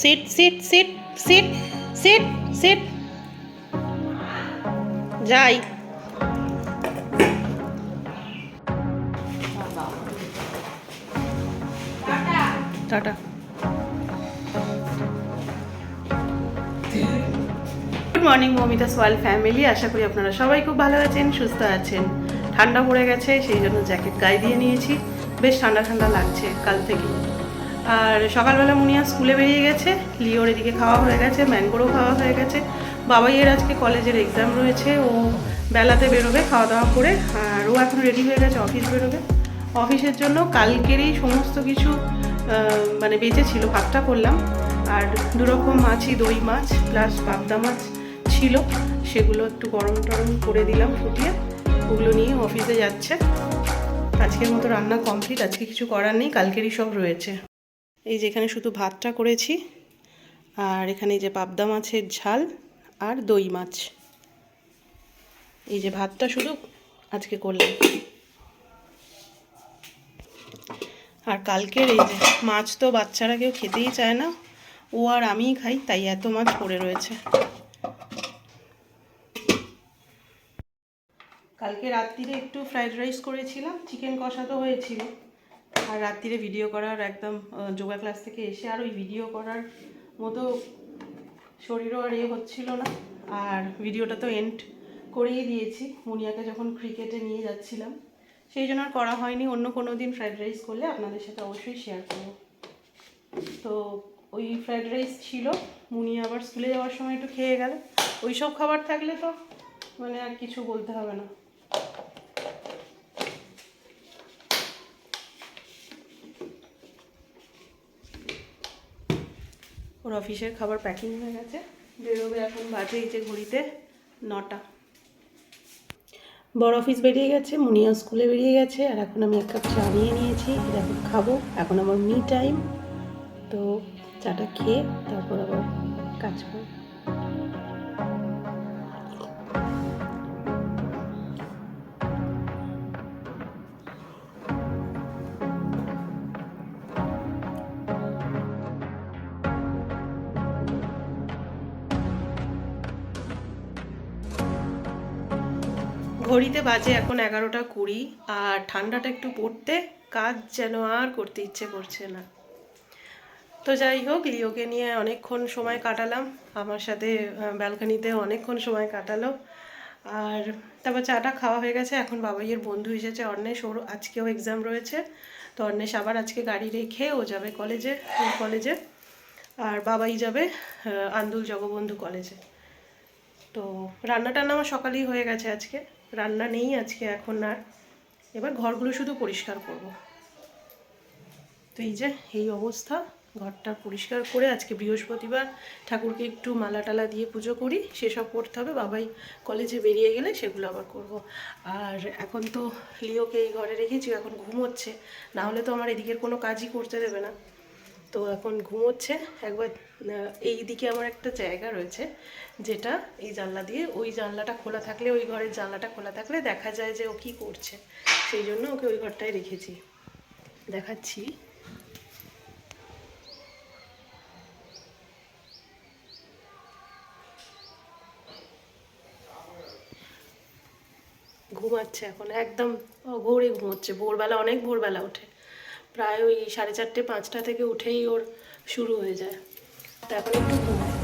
Sit sit sit sit sit sit যাই tata good morning Momita সোয়াল family আশা করি আপনারা সবাই খুব ভালো আছেন, সুস্থ আছেন। ঠান্ডা পড়ে গেছে, সেই জন্য জ্যাকেট গায়ে দিয়ে নিয়েছি। বেশ ঠান্ডা ঠান্ডা লাগছে কাল থেকে আর সকালবেলা মুনিয়া স্কুলে বেরিয়ে গেছে, লিওর এদিকে খাওয়া হয়ে গেছে ম্যাঙ্গোরও খাওয়া হয়ে গেছে। বাবাইয়ের আজকে কলেজের এক্সাম রয়েছে, ও বেলাতে বেরোবে খাওয়া দাওয়া করে, আর ও এখন রেডি হয়ে গেছে অফিস বেরোবে। অফিসের জন্য কালকেরই সমস্ত কিছু মানে বেঁচে ছিল ভাতটা করলাম। আর দুরকম মাছই দই মাছ প্লাস পাবদা মাছ ছিল, সেগুলো একটু গরম টরম করে দিলাম ফুটিয়ে, ওগুলো নিয়ে অফিসে যাচ্ছে। আজকের মতো রান্না কমপ্লিট আজকে কিছু করার নেই, কালকেরই সব রয়েছে। এই যে এখানে শুধু ভাতটা করেছি, আর এখানে যে পাবদা মাছের ঝাল আর দই মাছ। এই যে ভাতটা শুধু আজকে করলাম। আর কালকের এই যে মাছ তো বাচ্চারা কেউ খেতেই চায় না, ও আর আমিই খাই, তাই এত মাছ পড়ে রয়েছে। কালকে রাত্রিরে একটু ফ্রাইড রাইস করেছিলাম, চিকেন কষা তো হয়েছিল। আর রাত্রিরে ভিডিও করার একদম যোগা ক্লাস থেকে এসে আর ওই ভিডিও করার মতো শরীরও আর এ হচ্ছিল না। আর ভিডিওটা তো এন্ড করেই দিয়েছি। মুনিয়াকে যখন ক্রিকেটে নিয়ে যাচ্ছিলাম, সেই জন্য আর করা হয়নি। অন্য কোনো দিন ফ্রাইড রাইস করলে আপনাদের সাথে অবশ্যই শেয়ার করব। তো ওই ফ্রাইড রাইস ছিল। মুনি আবার স্কুলে যাওয়ার সময় একটু খেয়ে গেল। ওই সব খাবার থাকলে তো মানে আর কিছু বলতে হবে না। ওর অফিসের খাবার প্যাকিং হয়ে গেছে। বেরোবে এখন বাজে যে ঘড়িতে নটা। বড় অফিস বেরিয়ে গেছে, মুনিয়া স্কুলে বেরিয়ে গেছে, আর এখন আমি এক কাপ চা নিয়ে নিয়েছি। এটা খাব। এখন আমার মি টাইম তো চাটা খেয়ে তারপর আবার কাজ করব। ঘড়িতে বাজে এখন এগারোটা কুড়ি আর ঠান্ডাটা একটু পড়তে কাজ যেন আর করতে ইচ্ছে করছে না। তো যাই হোক, লিওকে নিয়ে অনেকক্ষণ সময় কাটালাম। আমার সাথে ব্যালকানিতে অনেকক্ষণ সময় কাটালো। আর তারপর চাটা খাওয়া হয়ে গেছে। এখন বাবাইয়ের বন্ধু এসেছে অন্বেষ ওর আজকেও এক্সাম রয়েছে। তো অন্বেষ আবার আজকে গাড়ি রেখে ও যাবে কলেজে কলেজে। আর বাবাই যাবে আন্দুল জগবন্ধু কলেজে। তো রান্না টান্না আমার সকালেই হয়ে গেছে আজকে। রান্না নেই আজকে এখন আর। এবার ঘরগুলো শুধু পরিষ্কার করব। তো এই যে, এই অবস্থা, ঘরটা পরিষ্কার করে আজকে বৃহস্পতিবার ঠাকুরকে একটু মালা টালা দিয়ে পুজো করি, সেসব করতে হবে, বাবাই কলেজে বেরিয়ে গেলে সেগুলো আবার করব। আর এখন তো লিওকে এই ঘরে রেখেছি এখন ঘুমোচ্ছে, না হলে তো আমার এদিকের কোনো কাজই করতে দেবে না। তো এখন ঘুমোচ্ছে। একবার এই দিকে আমার একটা জায়গা রয়েছে, যেটা এই জানলা দিয়ে, ওই জানলাটা খোলা থাকলে, ওই ঘরের জানলাটা খোলা থাকলে দেখা যায় যে ও কী করছে। সেই জন্য ওকে ওই ঘরটায় রেখেছি। দেখাচ্ছি। ঘুমাচ্ছে এখন, একদম ভোরে ঘুমোচ্ছে। ভোরবেলা, অনেক ভোরবেলা ওঠে। প্রায় ওই সাড়ে চারটে, পাঁচটা থেকে উঠেই ওর শুরু হয়ে যায়। তারপরে একটু ঘুমায়।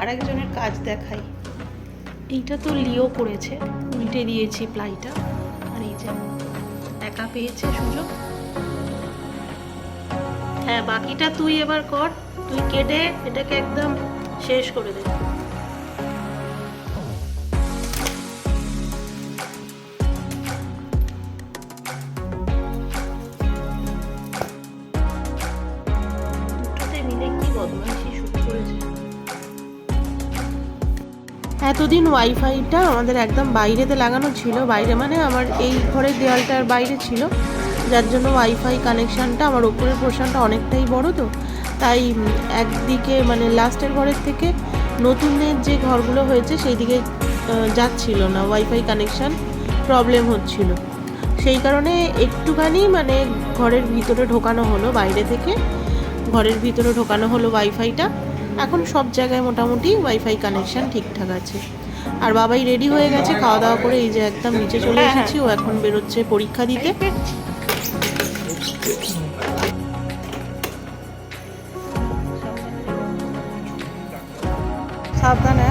আরেকজনের কাজ দেখাই। এইটা তো লিও করেছে উল্টে দিয়েছি প্লাইটা। আর এই যে একা পেয়েছে সুযোগ হ্যাঁ বাকিটা তুই এবার কর, তুই কেটে এটাকে একদম শেষ করে দে। এতদিন ওয়াইফাইটা আমাদের একদম বাইরেতে লাগানো ছিল, বাইরে মানে আমার এই ঘরের দেওয়ালটার বাইরে ছিল। যার জন্য ওয়াইফাই কানেকশানটা আমার ওপরের পোর্শনটা অনেকটাই বড় তো। তাই একদিকে মানে লাস্টের ঘরের থেকে নতুনের যে ঘরগুলো হয়েছে সেই দিকে যাচ্ছিল না। ওয়াইফাই কানেকশান প্রবলেম হচ্ছিল। সেই কারণে একটুখানি মানে ঘরের ভিতরে ঢোকানো হলো, বাইরে থেকে ঘরের ভিতরে ঢোকানো হলো ওয়াইফাইটা। এখন সব জায়গায় মোটামুটি ওয়াইফাই কানেকশন ঠিকঠাক আছে। আর বাবাই রেডি হয়ে গেছে খাওয়া দাওয়া করে এই যে একদম নিচে চলে এসেছি ও এখন বেরোচ্ছে পরীক্ষা দিতে। সাবধানে।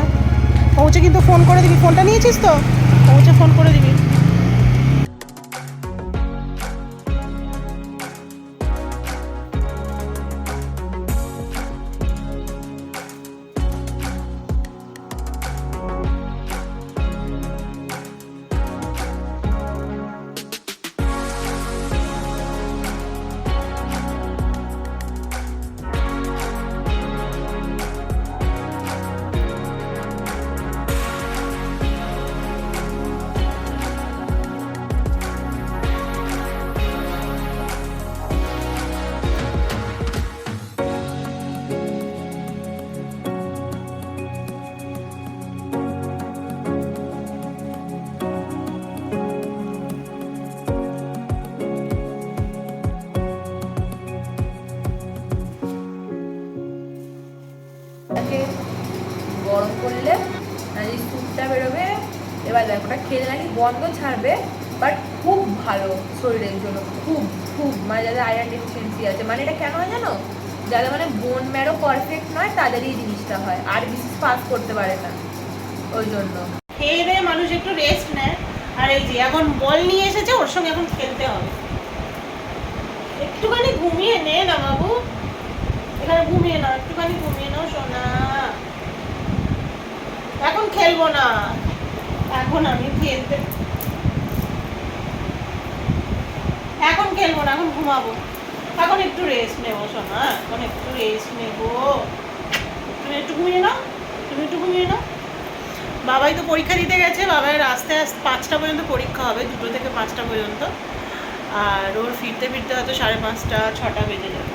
পৌঁছে কিন্তু ফোন করে দিবি ফোনটা নিয়েছিস তো? পৌঁছে ফোন করে গরম করলে আর এই স্যুপটা বেরোবে। এবার দেখো, ওটা খেয়ে নাকি গন্ধ ছাড়বে বাট খুব ভালো শরীরের জন্য, খুব খুব। মানে যাদের আয়রন ডেফিসিয়েন্সি আছে মানে এটা কেন হয় জানো? যাদের মানে বোন ম্যারো পারফেক্ট নয়, তাদেরই জিনিসটা হয়, আর বিশেষ পাস করতে পারে না, ওই জন্য। খেয়ে দিয়ে মানুষ একটু রেস্ট নেয়। আর এই যে, এখন বল নিয়ে এসেছে, ওর সঙ্গে এখন খেলতে হবে। একটুখানি ঘুমিয়ে নে না বাবু। এখানে ঘুমিয়ে নাও, একটুখানি ঘুমিয়ে নাও, সোনা। এখন খেলব না। এখন আমি খেলতে এখন খেলব না, এখন ঘুমাবো। এখন একটু রেস্ট নেব সোনা এখন একটু রেস্ট নেব। তুমি একটু ঘুমিয়ে নাও, তুমি একটু ঘুমিয়ে নাও। বাবাই তো পরীক্ষা দিতে গেছে, বাবাই আস্তে আস্তে পাঁচটা পর্যন্ত পরীক্ষা হবে, দুটো থেকে পাঁচটা পর্যন্ত। আর ওর ফিরতে ফিরতে হয়তো সাড়ে পাঁচটা, ছটা বেজে যাবে।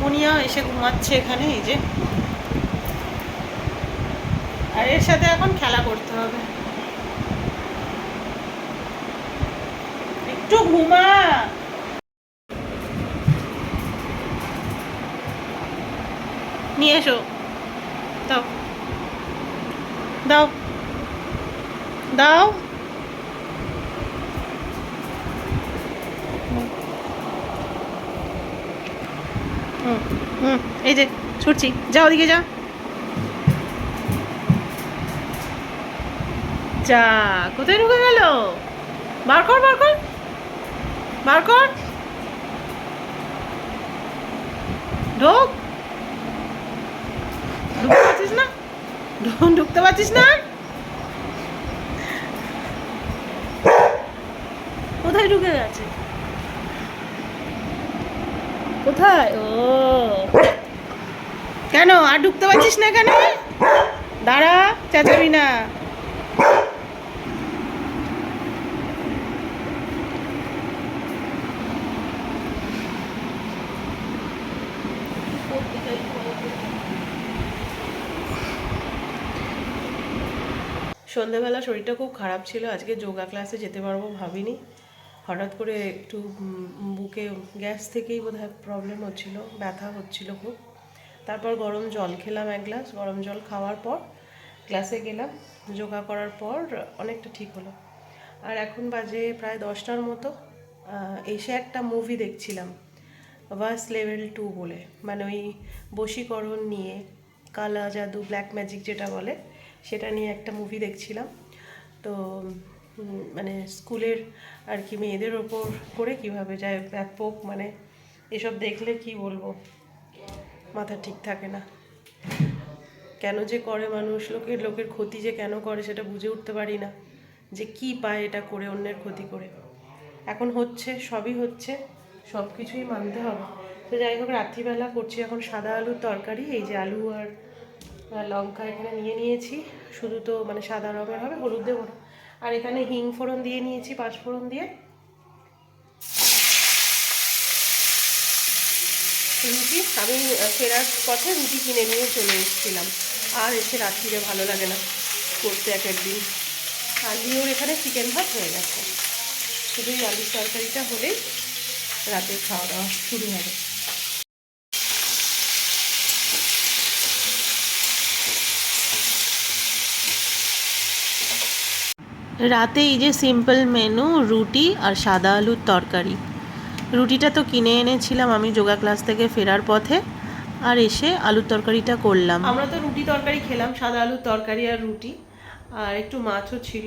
মুনিয়া এসে ঘুমাচ্ছে এখানে, এই যে। আর এর সাথে এখন খেলা করতে হবে। একটু ঘুমা। নিয়ে এসো। দাও। দাও। দাও। হুম হুম, এই যে, ছুটছি। যা ওদিকে যা। যা কোথায় ঢুকে গেল? বার কর বার কর বার কর ঢোক। ঢুকতে পারছিস না? ঢুকতে পারছিস না? কোথায় ঢুকে গেছে? কোথায়? ও। কেন? আর ঢুকতে পারছিস না কেন দাঁড়া, চেঁচাবি না। সন্ধেবেলা শরীরটা খুব খারাপ ছিল, আজকে যোগা ক্লাসে যেতে পারব ভাবিনি। হঠাৎ করে একটু বুকে গ্যাস থেকেই বোধহয় প্রবলেম হচ্ছিল, ব্যথা হচ্ছিল খুব। তারপর গরম জল খেলাম এক গ্লাস গরম জল খাওয়ার পর ক্লাসে গেলাম। যোগা করার পর অনেকটা ঠিক হলো। আর এখন বাজে প্রায় দশটার মতো এসে একটা মুভি দেখছিলাম ভাস লেভেল টু বলে। মানে ওই বশীকরণ নিয়ে, কালা, জাদু ব্ল্যাক ম্যাজিক যেটা বলে। সেটা নিয়ে একটা মুভি দেখছিলাম। তো মানে স্কুলের আর কি মেয়েদের ওপর করে কীভাবে যায় ব্যাপক মানে এসব দেখলে কি বলব? মাথা ঠিক থাকে না। কেন যে করে মানুষ, লোকের লোকের ক্ষতি যে কেন করে সেটা বুঝে উঠতে পারি না। যে কি পায় এটা করে অন্যের ক্ষতি করে। এখন হচ্ছে, সবই হচ্ছে সব কিছুই মানতে হবে। তো যাই হোক, রাত্রিবেলা করছি এখন সাদা আলুর তরকারি, এই যে আলু আর আর লঙ্কা এখানে নিয়ে নিয়েছি। শুধু তো মানে সাদা রঙের হবে, হলুদ দেবো না আর এখানে হিং ফোড়ন দিয়ে নিয়েছি, পাঁচ ফোড়ন দিয়ে। রুটি, আমি ফেরার পথে রুটি কিনে নিয়ে চলে এসেছিলাম। আর এসে রাত্রিরে ভালো লাগে না করতে এক একদিন। আর লিওর এখানে চিকেন ভাত হয়ে গেছে। শুধু এই তরকারিটা হলেই রাতের খাওয়া দাওয়া শুরু হবে। রাতে এই যে সিম্পল মেনু রুটি আর সাদা আলুর তরকারি। রুটিটা তো কিনে এনেছিলাম আমি যোগা ক্লাস থেকে ফেরার পথে, আর এসে আলুর তরকারিটা করলাম। আমরা তো রুটি তরকারি খেলাম, সাদা আলুর তরকারি আর রুটি, আর একটু মাছও ছিল।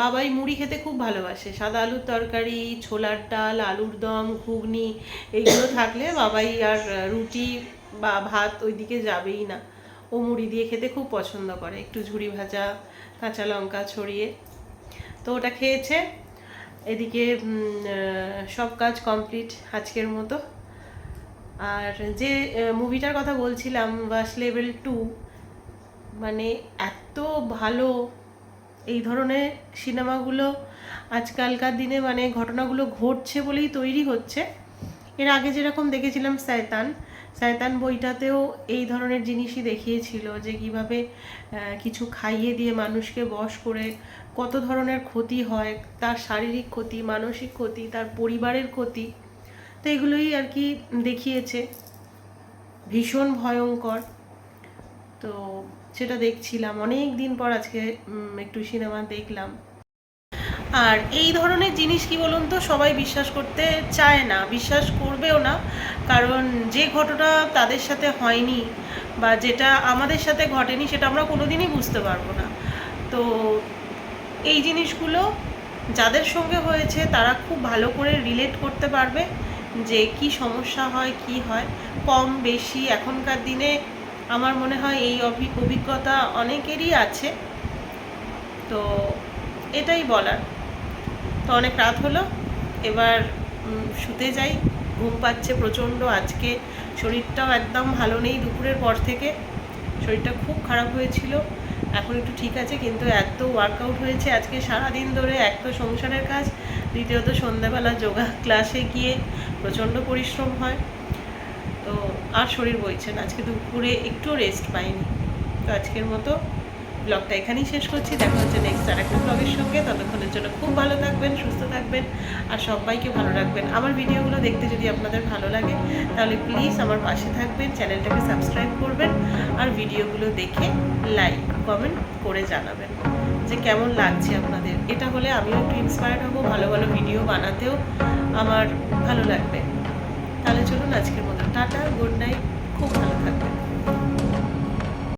বাবাই মুড়ি খেতে খুব ভালোবাসে। সাদা আলুর তরকারি, ছোলার ডাল, আলুর দম, ঘুগনি, এইগুলো থাকলে বাবাই আর রুটি বা ভাত ওইদিকে যাবেই না। ও মুড়ি দিয়ে খেতে খুব পছন্দ করে। একটু ঝুড়ি ভাজা, কাঁচা লঙ্কা ছড়িয়ে। তো ওটা খেয়েছে। এদিকে সব কাজ কমপ্লিট আজকের মতো। আর যে মুভিটার কথা বলছিলাম বাস লেভেল টু মানে এত ভালো এই ধরনের সিনেমাগুলো আজকালকার দিনে মানে ঘটনাগুলো ঘটছে বলেই তৈরি হচ্ছে। এর আগে যেরকম দেখেছিলাম সায়তান সায়তান বইটাতেও এই ধরনের জিনিসই দেখিয়েছিল যে কীভাবে কিছু খাইয়ে দিয়ে মানুষকে বশ করে কত ধরনের ক্ষতি হয়, তার শারীরিক ক্ষতি, মানসিক ক্ষতি, তার পরিবারের ক্ষতি, তো এগুলোই আর কি দেখিয়েছে। ভীষণ ভয়ঙ্কর। তো সেটা দেখছিলাম অনেক দিন পর আজকে একটু সিনেমা দেখলাম। আর এই ধরনের জিনিস কি বলুন তো, সবাই বিশ্বাস করতে চায় না, বিশ্বাস করবেও না, কারণ যে ঘটনা তাদের সাথে হয়নি বা যেটা আমাদের সাথে ঘটেনি, সেটা আমরা কোনোদিনই বুঝতে পারব না। তো এই জিনিসগুলো যাদের সঙ্গে হয়েছে, তারা খুব ভালো করে রিলেট করতে পারবে যে কি সমস্যা হয়, কি হয়। কম, বেশি, এখনকার দিনে আমার মনে হয় এই অভি- অভিজ্ঞতা অনেকেরই আছে। তো এটাই বলার। তো অনেক রাত হলো, এবার শুতে যাই। ঘুম পাচ্ছে প্রচণ্ড আজকে। শরীরটাও একদম ভালো নেই দুপুরের পর থেকে। শরীরটা খুব খারাপ হয়েছিল। এখন একটু ঠিক আছে, কিন্তু এত ওয়ার্কআউট হয়েছে আজকে সারা দিন ধরে, এক তো সংসারের কাজ, দ্বিতীয়ত সন্ধ্যাবেলা যোগা ক্লাসে গিয়ে প্রচণ্ড পরিশ্রম হয়। তো আর শরীর বইছে না, আজকে দুপুরে একটু রেস্ট পাইনি। তো আজকের মতো ব্লগটা এখানেই শেষ করছি, দেখা হচ্ছে নেক্সট আর একটা ব্লগের সঙ্গে, ততক্ষণের জন্য খুব ভালো থাকবেন, সুস্থ থাকবেন, আর সবাইকে ভালো রাখবেন। আমার ভিডিওগুলো দেখতে যদি আপনাদের ভালো লাগে, তাহলে প্লিজ আমার পাশে থাকবেন চ্যানেলটাকে সাবস্ক্রাইব করবেন, আর ভিডিওগুলো দেখে লাইক কমেন্ট করে জানাবেন যে কেমন লাগছে আপনাদের। এটা হলে আমিও একটু ইন্সপায়ার্ড হব, ভালো ভালো ভিডিও বানাতেও আমার ভালো লাগবে। তাহলে চলুন আজকের মতো। Tata good night